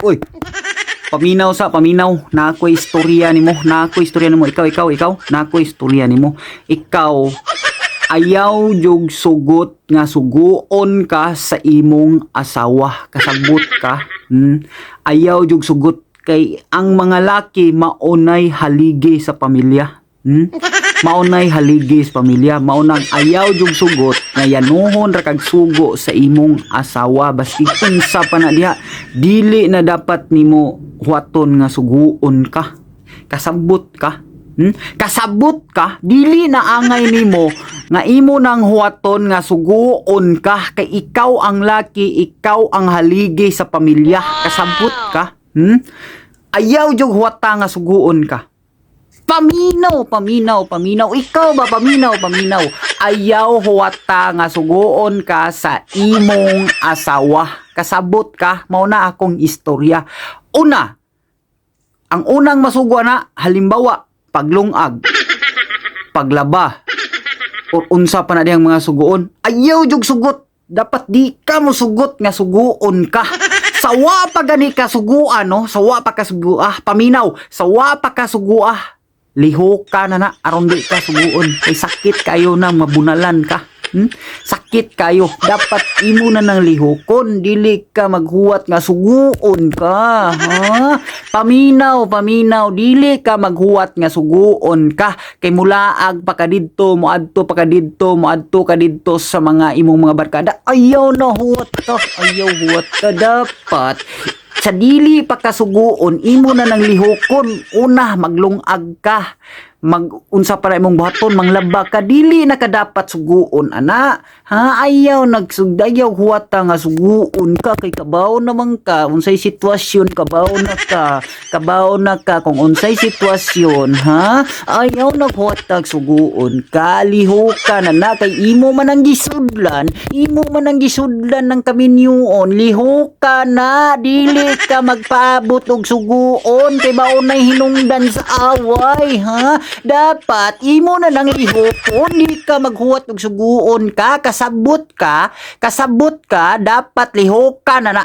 Uy. Paminaw sa paminaw. Na ako istorya nimo. Na ako istorya nimo. Ikaw, ikaw, ikaw. Na ako istorya nimo. Ikaw ayaw jog sugot nga suguon ka sa imong asawa. Kasabot ka. Hmm? Ayaw jog sugot kay ang mga laki maunay haligi sa pamilya. Hmm? Maunay haligi sa pamilya, maunang ayaw jug sugot nga yanuhon ra kag sugo sa imong asawa basi unsa pa na diha dili na dapat nimo huwaton nga suguon ka. Kasabot ka. Hmm? Kasabot ka, dili na angay nimo nga imo nang huwaton nga suguon ka kay ikaw ang laki, ikaw ang haligi sa pamilya. Kasabot ka. Hmm? Ayaw jug huwata nga suguon ka. Paminaw, paminaw, paminaw. Ikaw ba paminaw, paminaw? Ayaw huwata nga suguon ka sa imong asawa. Kasabot ka, mao na akong istorya. Una, ang unang masugwa na, halimbawa, paglungag, paglaba, o unsa pa na diyang mga suguon. Ayaw jug sugot. Dapat di ka mo sugot nga suguon ka. Sawa pa gani ka suguan, no? Sawa pa ka suguah. Paminaw, sawa pa ka suguah liho ka na na aron di ka suguon kay sakit kayo na mabunalan ka hmm? sakit kayo. Dapat imo na ng lihokon. Dili ka maghuwat nga suguon ka ha? Paminaw paminaw. Dili ka maghuwat nga suguon ka. Kay mulaag pa ka didto moadto pa ka didto moadto ka didto sa mga imong mga barkada. Ayaw na huwat ka. Ayaw huwat ka. Dapat sa dili pa kasuguon imo na nang lihokon una maglungag ka mag unsa para imong buhaton manglaba ka dili na ka dapat suguon ana. Ha ayaw nagsugdayaw huwata nga suguon ka kay kabaw naman ka unsay sitwasyon kabaw na ka kabaw na ka kung unsay sitwasyon ha? Ayaw naghuwatag suguon ka liho ka na na kay imo man ang gisudlan imo man ang gisudlan ng kaminyuon liho ka na dili ka magpaabot og suguon kay maunay hinungdan sa away ha dapat imo na nang lihokon di ka maghuwat og suguon ka kasabot ka kasabot ka dapat lihokan na na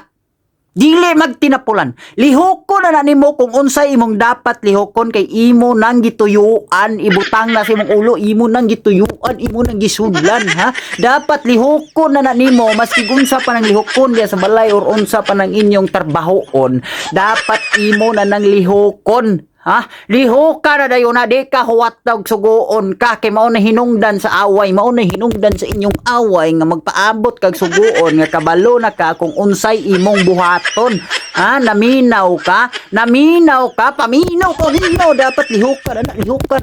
Dili magtinapulan. Lihokon na nimo kung unsay imong dapat lihokon kay imo nang gituyuan, ibutang na sa imong ulo, imo nang gituyuan, imo nang gisudlan ha. Dapat lihokon na nimo maski unsa pa nang lihokon diya sa balay or unsa pa nang inyong trabahoon. Dapat imo na nang lihokon Ha? Liho ka na dayon na di ka huwat og suguon ka kay mao na hinungdan sa away, mao na hinungdan sa inyong away nga magpaabot kag suguon nga kabalo na ka kung unsay imong buhaton. Ha? Naminaw ka? Naminaw ka? Paminaw, paminaw dapat liho ka na liho ka